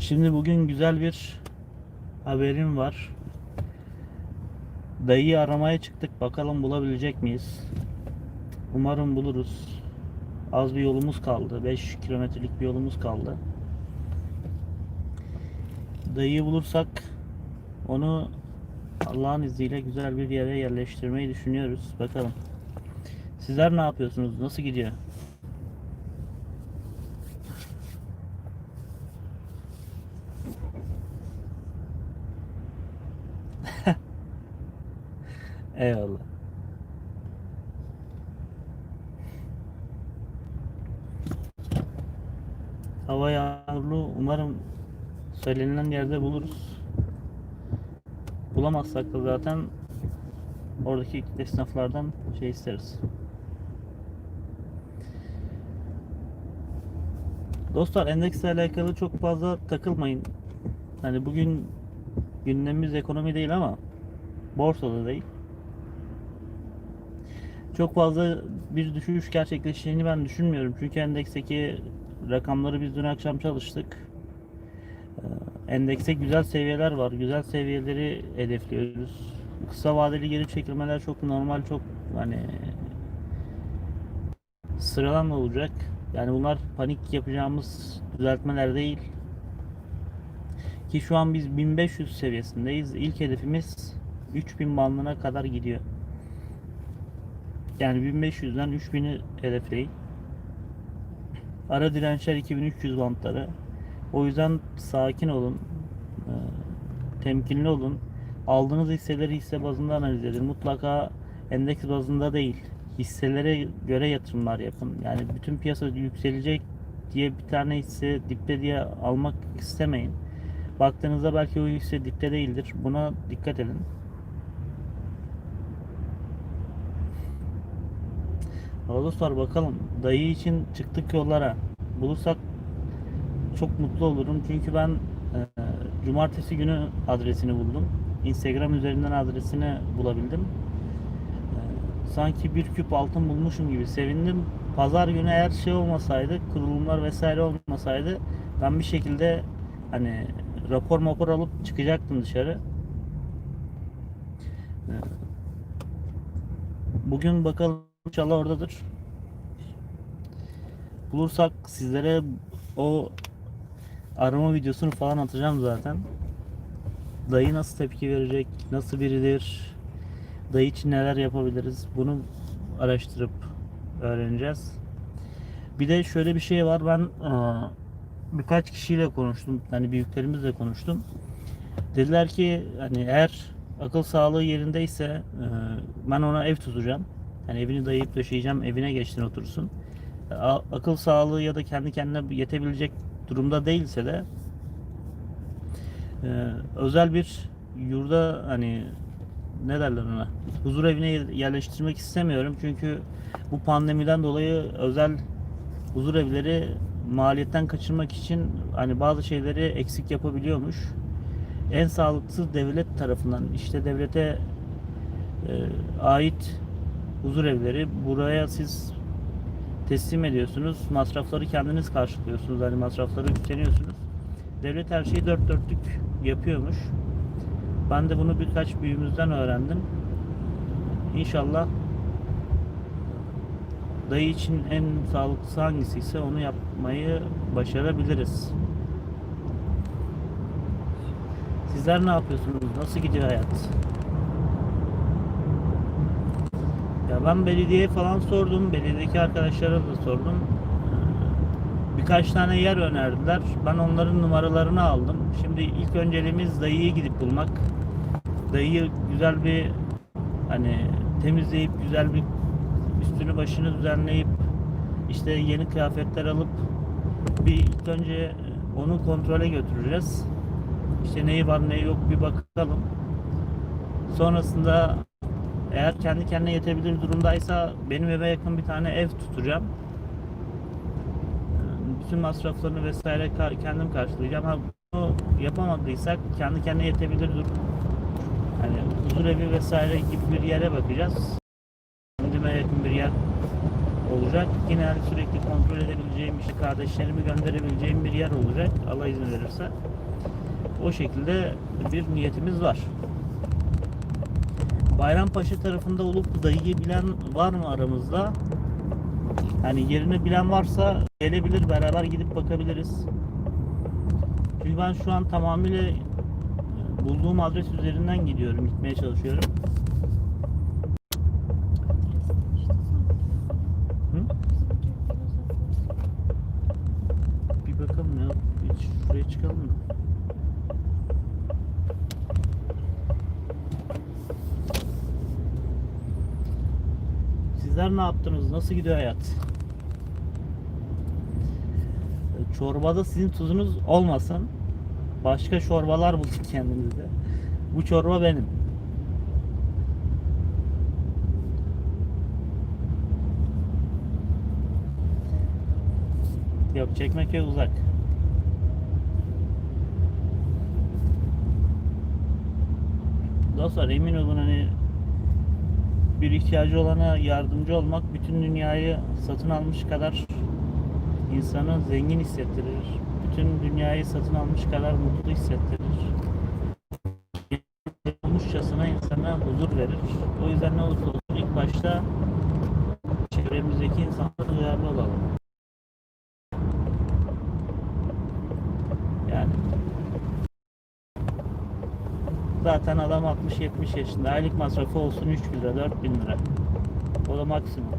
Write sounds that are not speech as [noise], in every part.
Şimdi bugün güzel bir haberim var. Dayıyı aramaya çıktık. Bakalım bulabilecek miyiz? Umarım buluruz. Az bir yolumuz kaldı. 5 kilometrelik bir yolumuz kaldı. Dayıyı bulursak onu Allah'ın izniyle güzel bir yere yerleştirmeyi düşünüyoruz. Bakalım. Sizler ne yapıyorsunuz? Nasıl gidiyor? Eyvallah. Hava yağmurlu. Umarım söylenilen yerde buluruz. Bulamazsak da zaten oradaki esnaflardan şey isteriz. Dostlar endeksle alakalı çok fazla takılmayın. Hani bugün gündemimiz ekonomi değil ama borsada değil. Çok fazla bir düşüş gerçekleşeceğini ben düşünmüyorum. Çünkü endeksteki rakamları biz dün akşam çalıştık. Ee, Endekste güzel seviyeler var. Güzel seviyeleri hedefliyoruz. Kısa vadeli geri çekilmeler çok normal, çok hani sıralanma olacak. Yani bunlar panik yapacağımız düzeltmeler değil. Ki şu an biz 1500 seviyesindeyiz. İlk hedefimiz 3000 bandına kadar gidiyor. Yani 1500'den 3000'i hedefleyin. Ara dirençler 2300 bantları. O yüzden sakin olun. e, Temkinli olun. Aldığınız hisseleri hisse bazında analiz edin. Mutlaka endeks bazında değil. Hisselere göre yatırımlar yapın. Yani bütün piyasa yükselecek diye bir tane hisse dipte diye almak istemeyin. Baktığınızda belki o hisse dipte değildir. Buna dikkat edin. Dostlar bakalım. Dayı için çıktık yollara. Bulursak çok mutlu olurum. Çünkü ben e, cumartesi günü adresini buldum. Instagram üzerinden adresini bulabildim. E, sanki bir küp altın bulmuşum gibi sevindim. Pazar günü eğer şey olmasaydı, kurulumlar vesaire olmasaydı ben bir şekilde hani rapor mapor alıp çıkacaktım dışarı. E, Bugün bakalım inşallah oradadır. Bulursak sizlere o arama videosunu falan atacağım zaten. Dayı nasıl tepki verecek, nasıl biridir, dayı için neler yapabiliriz bunu araştırıp öğreneceğiz. Bir de şöyle bir şey var ben eee, birkaç kişiyle konuştum hani büyüklerimizle konuştum. Dediler ki hani eğer akıl sağlığı yerindeyse eee, ben ona ev tutacağım. Yani evini dayayıp döşeyeceğim evine geçtin otursun. Akıl sağlığı ya da kendi kendine yetebilecek durumda değilse de e, özel bir yurda hani ne derler ona huzur evine yerleştirmek istemiyorum çünkü bu pandemiden dolayı özel huzur evleri maliyetten kaçırmak için hani bazı şeyleri eksik yapabiliyormuş. En sağlıklısı devlet tarafından işte devlete e, ait huzur evleri buraya siz teslim ediyorsunuz. Masrafları kendiniz karşılıyorsunuz. Hani masrafları üstleniyorsunuz. Devlet her şeyi dört dörtlük yapıyormuş. Ben de bunu birkaç büyüğümüzden öğrendim. İnşallah dayı için en sağlıklısı hangisiyse onu yapmayı başarabiliriz. Sizler ne yapıyorsunuz? Nasıl gidiyor hayat? Ya ben belediyeye falan sordum. Belediyedeki arkadaşlara da sordum. Ee, Birkaç tane yer önerdiler. Ben onların numaralarını aldım. Şimdi ilk önceliğimiz dayıyı gidip bulmak. Dayıyı güzel bir hani temizleyip güzel bir üstünü başını düzenleyip işte yeni kıyafetler alıp bir ilk önce onu kontrole götüreceğiz. İşte neyi var neyi yok bir bakalım. Sonrasında eğer kendi kendine yetebilir durumdaysa benim eve yakın bir tane ev tutacağım. Ee, Bütün masraflarını vesaire kendim karşılayacağım. Ha bunu yapamadıysak kendi kendine yetebilir durum. Hani huzur evi vesaire gibi bir yere bakacağız. Kendime yakın bir yer olacak. Yine hani sürekli kontrol edebileceğim, işte kardeşlerimi gönderebileceğim bir yer olacak. Allah izin verirse. O şekilde bir niyetimiz var. Bayrampaşa tarafında olup dayıyı bilen var mı aramızda? Yani yerini bilen varsa gelebilir beraber gidip bakabiliriz. Çünkü ben şu an tamamıyla e, bulduğum adres üzerinden gidiyorum, gitmeye çalışıyorum. Hı? Bir bakalım ya. Hiç şuraya çıkalım mı? Sizler ne yaptınız? Nasıl gidiyor hayat? E, Çorbada sizin tuzunuz olmasın. Başka çorbalar bulun kendinize. Bu çorba benim. Yok Çekmeköy uzak. Dostlar emin olun hani bir ihtiyacı olana yardımcı olmak bütün dünyayı satın almış kadar insanı zengin hissettirir. Bütün dünyayı satın almış kadar mutlu hissettirir. Olmuşçasına insana huzur verir. O yüzden ne olursa olsun ilk başta çevremizdeki insanlara duyarlı olalım. Yani zaten adam 60-70 yaşında. Aylık masrafı olsun 3 bin lira, 4 bin lira. O da maksimum.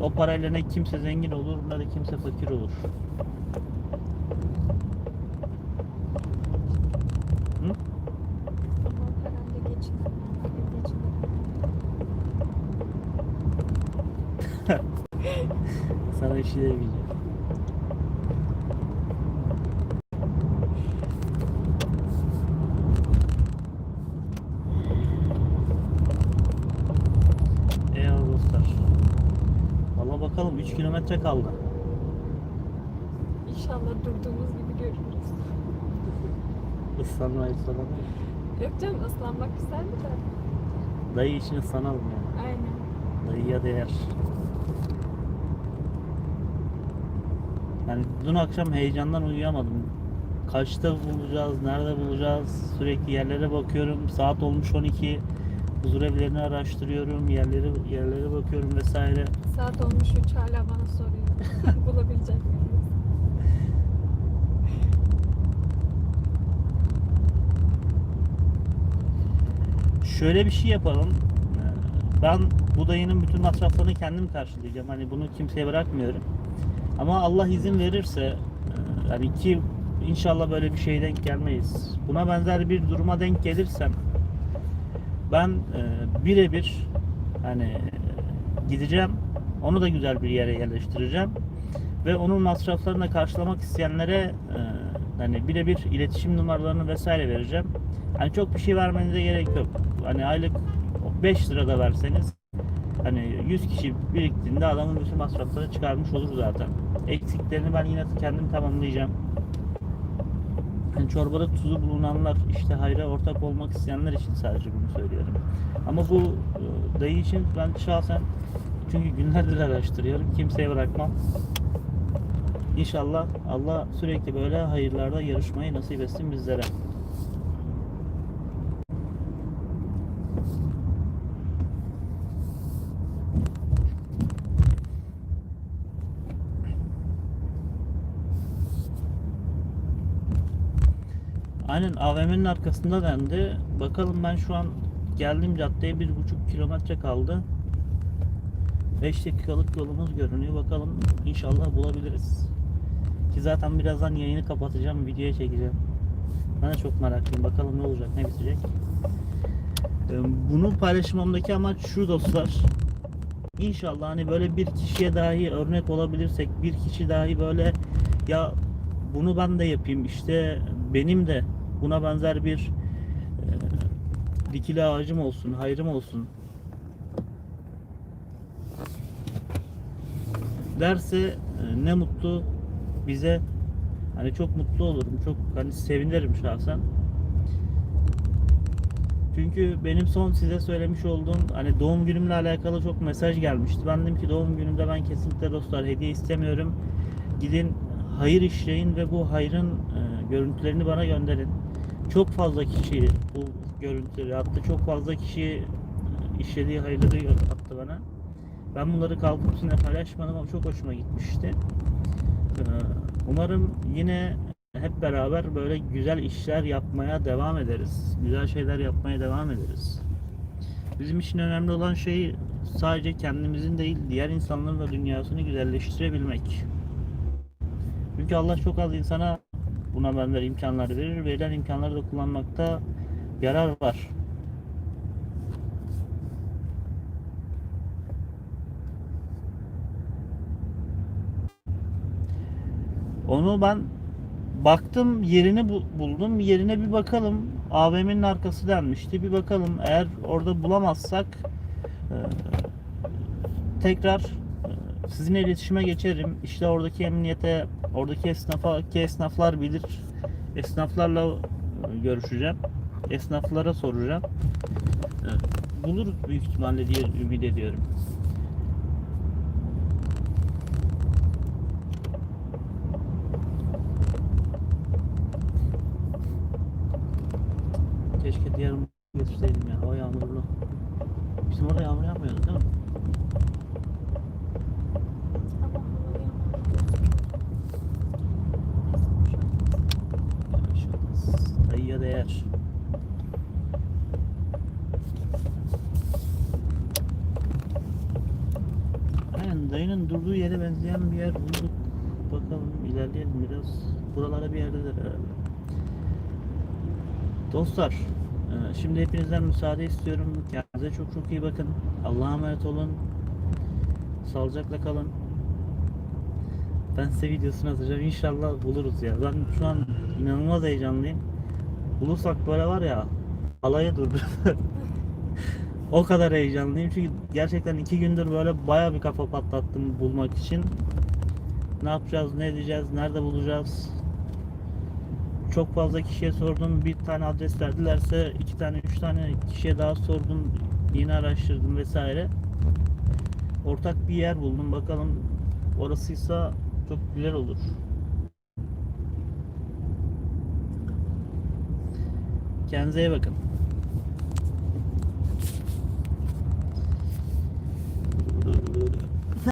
O parayla ne kimse zengin olur ne de kimse fakir olur. Hı? [laughs] Sana işi demeyeceğim. Eyvallah dostlar. Valla bakalım 3 kilometre kaldı. İnşallah durduğumuz gibi görürüz. Islanmayı ıslanalım. Yok canım ıslanmak güzeldi de. Dayı için ıslanalım yani. Aynen. Dayıya değer. Yani dün akşam heyecandan uyuyamadım. Kaçta bulacağız, nerede bulacağız? Sürekli yerlere bakıyorum. Saat olmuş 12. Huzur evlerini araştırıyorum. Yerleri yerlere bakıyorum vesaire. Saat olmuş 3 hala bana soruyor. [laughs] Bulabilecek miyiz? Şöyle bir şey yapalım. Ben bu dayının bütün masraflarını kendim karşılayacağım. Hani bunu kimseye bırakmıyorum. Ama Allah izin verirse e, yani ki inşallah böyle bir şeye denk gelmeyiz. Buna benzer bir duruma denk gelirsem ben e, birebir hani gideceğim. Onu da güzel bir yere yerleştireceğim. Ve onun masraflarını karşılamak isteyenlere e, hani birebir iletişim numaralarını vesaire vereceğim. Hani çok bir şey vermenize gerek yok. Hani aylık 5 lira da verseniz hani 100 kişi biriktiğinde adamın bütün masraflarını çıkarmış olur zaten. Eksiklerini ben yine kendim tamamlayacağım. Hani çorbada tuzu bulunanlar işte hayra ortak olmak isteyenler için sadece bunu söylüyorum. Ama bu e, dayı için ben şahsen çünkü günlerdir araştırıyorum. Kimseye bırakmam. İnşallah Allah sürekli böyle hayırlarda yarışmayı nasip etsin bizlere. Aynen AVM'nin arkasında dendi. Bakalım ben şu an geldiğim caddeye bir buçuk kilometre kaldı. 5 dakikalık yolumuz görünüyor. Bakalım inşallah bulabiliriz. Ki zaten birazdan yayını kapatacağım, videoya çekeceğim. Ben de çok meraklıyım. Bakalım ne olacak, ne bitecek. Ee, Bunu paylaşmamdaki amaç şu dostlar. İnşallah hani böyle bir kişiye dahi örnek olabilirsek, bir kişi dahi böyle ya bunu ben de yapayım işte benim de buna benzer bir e, dikili ağacım olsun, hayrım olsun derse e, ne mutlu bize hani çok mutlu olurum çok hani sevinirim şahsen Çünkü benim son size söylemiş olduğum hani doğum günümle alakalı çok mesaj gelmişti. Ben dedim ki doğum günümde ben kesinlikle dostlar hediye istemiyorum. Gidin hayır işleyin ve bu hayrın e, görüntülerini bana gönderin. Çok fazla kişi bu görüntüleri attı. Çok fazla kişi işlediği hayırları attı bana. Ben bunları kalkıp sizinle paylaşmadım ama çok hoşuma gitmişti. Ee, Umarım yine hep beraber böyle güzel işler yapmaya devam ederiz. Güzel şeyler yapmaya devam ederiz. Bizim için önemli olan şey sadece kendimizin değil diğer insanların da dünyasını güzelleştirebilmek. Çünkü Allah çok az insana buna benzer imkanlar verir. Verilen imkanları da kullanmakta yarar var. Onu ben baktım yerini bu- buldum. Yerine bir bakalım. AVM'nin arkası denmişti. Bir bakalım. Eğer orada bulamazsak e, tekrar sizinle iletişime geçerim. İşte oradaki emniyete, oradaki esnafa, ki esnaflar bilir. Esnaflarla e, görüşeceğim. Esnaflara soracağım. Buluruz büyük ihtimalle diye ümit ediyorum. Keşke diğer getirseydim ya. Hava yağmurlu. Bizim orada yağmur yağmıyordu değil mi? Ama havalı Yavaş olmaz. Değer. Aynen dayının durduğu yere benzeyen bir yer bulduk. Bakalım ilerleyelim biraz. Buralara bir yerdedir herhalde. Dostlar, e, şimdi hepinizden müsaade istiyorum. Kendinize çok çok iyi bakın. Allah'a emanet olun. Sağlıcakla kalın. Ben size videosunu atacağım. İnşallah buluruz ya. Ben şu an inanılmaz heyecanlıyım. Bulursak böyle var ya alaya durdur. o kadar heyecanlıyım çünkü gerçekten iki gündür böyle baya bir kafa patlattım bulmak için. Ne yapacağız, ne edeceğiz, nerede bulacağız? Çok fazla kişiye sordum. Bir tane adres verdilerse iki tane, üç tane kişiye daha sordum. Yine araştırdım vesaire. Ortak bir yer buldum. Bakalım orasıysa çok güzel olur. Kendinize iyi bakın. Thank you.